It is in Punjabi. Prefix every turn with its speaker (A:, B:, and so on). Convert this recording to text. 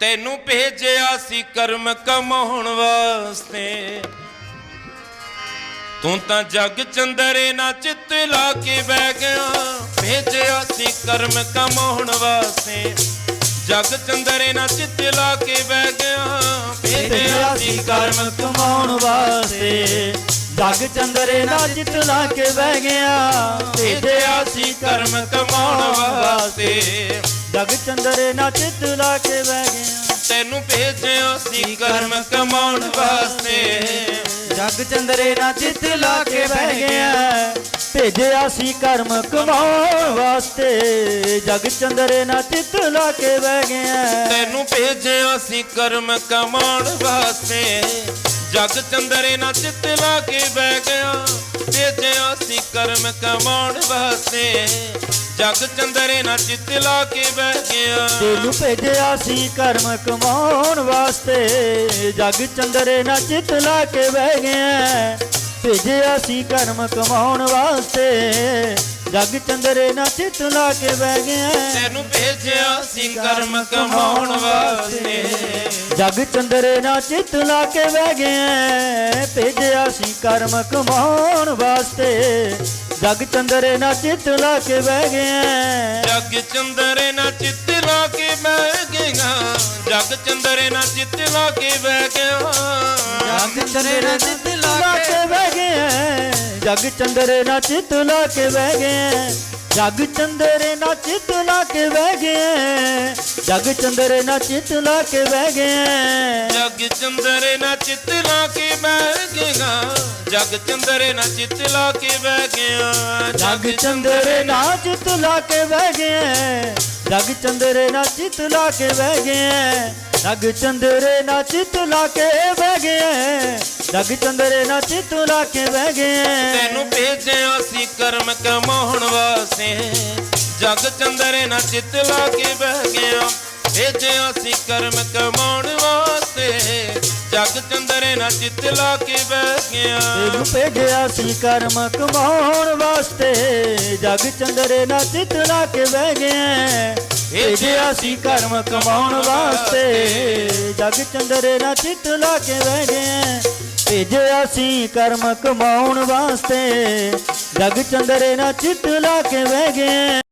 A: ਤੈਨੂੰ ਭੇਜਿਆ ਸੀ ਕਰਮ ਕਮਾਉਣ ਵਾਸਤੇ। ਤੂੰ ਤਾਂ ਜਗ ਚੰਦਰੇ ਨਾ ਚਿੱਤ ਲਾ ਕੇ ਬਹਿ ਗਿਆ। ਭੇਜਿਆ ਸੀ ਕਰਮ ਕਮਾਉਣ ਵਾਸਤੇ। ਜਗ ਚੰਦਰੇ ਨਾ ਚਿੱਤ ਲਾ ਕੇ ਬਹਿ ਗਿਆ।
B: ਭੇਜਿਆ ਸੀ ਕਰਮ ਕਮਾਉਣ ਵਾਸਤੇ। ਜਗ ਚੰਦਰੇ ਨਾਲ ਜਿੱਤ ਲਾ ਕੇ ਬਹਿ ਗਿਆ।
A: ਭੇਜਿਆ ਸੀ ਕਰਮ ਕਮਾਉਣ ਵਾਸਤੇ।
B: ਜਗ ਚੰਦਰੇ ਨਾਲ ਜਿੱਤ ਲਾ ਕੇ ਬਹਿ ਗਿਆ।
A: ਤੈਨੂੰ ਭੇਜਿਆ ਸੀ ਕਰਮ ਕਮਾਉਣ ਵਾਸਤੇ।
B: ਜਗ ਚੰਦਰੇ ਨਾਲ ਜਿੱਤ ਲਾ ਕੇ ਬਹਿ ਗਿਆ। ਭੇਜਿਆ ਸੀ ਕਰਮ ਕਮਾਉਣ ਵਾਸਤੇ। ਜਗ ਚੰਦਰੇ ਨਾਲ ਜਿੱਤ ਲਾ ਕੇ ਬਹਿ ਗਿਆ।
A: ਤੈਨੂੰ ਭੇਜਿਆ ਸੀ ਕਰਮ ਕਮਾਉਣ ਵਾਸਤੇ। ਜਗ ਚੰਦਰੇ ਨਾ ਚਿੱਤ ਲਾ ਕੇ ਬਹਿ ਗਿਆ। ਭੇਜਿਆ ਸੀ ਕਰਮ ਕਮਾਉਣ ਵਾਸਤੇ ਜਗ ਚੰਦਰੇ ਨਾ ਚਿੱਤ ਲਾ ਕੇ ਬਹਿ ਗਿਆ।
B: ਤੈਨੂੰ ਭੇਜਿਆ ਸੀ ਕਰਮ ਕਮਾਉਣ ਵਾਸਤੇ ਜਗ ਚੰਦਰੇ ਨਾਲ ਚਿੱਤ ਲਾ ਕੇ ਬਹਿ ਗਿਆ। ਭੇਜਿਆ ਸੀ ਕਰਮ ਕਮਾਉਣ ਵਾਸਤੇ ਜਗ ਚੰਦਰੇ ਨਾਲ ਚਿੱਤ ਲਾ ਕੇ ਬਹਿ ਗਿਆ।
A: ਤੈਨੂੰ ਭੇਜਿਆ ਸੀ ਕਰਮ ਕਮਾਉਣ ਵਾਸਤੇ।
B: ਜਗ ਚੰਦਰੇ ਨਾਲ ਚਿੱਤ ਲਾ ਕੇ ਬਹਿ ਗਿਆ ਭੇਜਿਆ ਸੀ ਕਰਮ ਕਮਾਉਣ ਵਾਸਤੇ। ਜਗ ਚੰਦਰੇ ਨਾਲ ਚਿੱਤ ਲਾ ਕੇ ਬਹਿ ਗਿਆ
A: ਜਗ ਚੰਦਰੇ ਨਾ ਚਿੱਤ ਲਾ ਕੇ ਬਹਿ ਗਿਆ ਜਗ ਚੰਦਰੇ ਨਾ ਚਿੱਤ ਲਾ ਕੇ ਬਹਿ ਗਿਆ
B: ਜਗ ਚੰਦਰੇ ਨਾਲ ਚਿੱਤ ਲਾ ਕੇ ਬਹਿ ਗਿਆ ਜਗ ਚੰਦਰੇ ਨਾਲ ਚਿੱਤ ਲਾ ਕੇ ਬਹਿ ਗਿਆ ਜਗ ਚੰਦਰੇ ਨਾਲ ਚਿੱਤ ਲਾ ਕੇ ਬਹਿ ਗਿਆ ਜਗ ਚੰਦਰੇ ਨਾਲ ਚਿੱਤ ਲਾ ਕੇ ਬਹਿ ਗਿਆ
A: ਜਗ ਚੰਦਰੇ ਨਾ ਚਿੱਤ ਲਾ ਕੇ ਬਹਿ ਗਿਆ ਜਗ ਚੰਦਰੇ ਨਾ ਚਿੱਤ ਲਾ ਕੇ ਬਹਿ ਗਿਆ
B: ਜਗ ਚੰਦਰੇ ਨਾਲ ਚਿੱਤ ਲਾ ਕੇ ਬਹਿ ਗਿਆ ਜਗ ਚੰਦਰੇ ਨਾਲ ਚਿੱਤ ਲਾ ਕੇ ਬਹਿ ਗਿਆ ਜਗ ਚੰਦਰੇ ਨਾਲ ਚਿੱਤ ਲਾ ਕੇ ਬਹਿ ਗਿਆ ਜਗ ਚੰਦਰੇ ਨਾਲ ਚਿੱਤ ਲਾ ਕੇ ਬਹਿ ਗਿਆ
A: ਤੈਨੂੰ ਭੇਜਿਆ ਸੀ ਕਰਮ ਕਮਾਉਣ ਵਾਸਤੇ। ਜਗ ਚੰਦਰੇ ਨਾ ਚਿੱਤ ਲਾ ਕੇ ਬਹਿ ਗਿਆ ਭੇਜਿਆ ਸੀ ਕਰਮ ਕਮਾਉਣ ਵਾਸਤੇ। ਜਗ ਚੰਦਰੇ ਨਾ ਚਿੱਤ ਲਾ ਕੇ ਬਹਿ ਗਿਆ
B: ਤੈਨੂੰ ਭੇਜਿਆ ਸੀ ਕਰਮ ਕਮਾਉਣ ਵਾਸਤੇ। ਜਗ ਚੰਦਰੇ ਨਾਲ ਚਿੱਤ ਲਾ ਕੇ ਬਹਿ ਗਿਆ ਭੇਜਿਆ ਸੀ ਕਰਮ ਕਮਾਉਣ ਵਾਸਤੇ। ਜਗ ਚੰਦਰੇ ਨਾਲ ਚਿੱਤ ਲਾ ਕੇ ਬਹਿ ਗਿਆ ਭੇਜਿਆ ਸੀ ਕਰਮ ਕਮਾਉਣ ਵਾਸਤੇ। ਜਗ ਚੰਦਰੇ ਨਾ ਚਿੱਤ ਲਾ ਕੇ ਬਹਿ ਗਏ।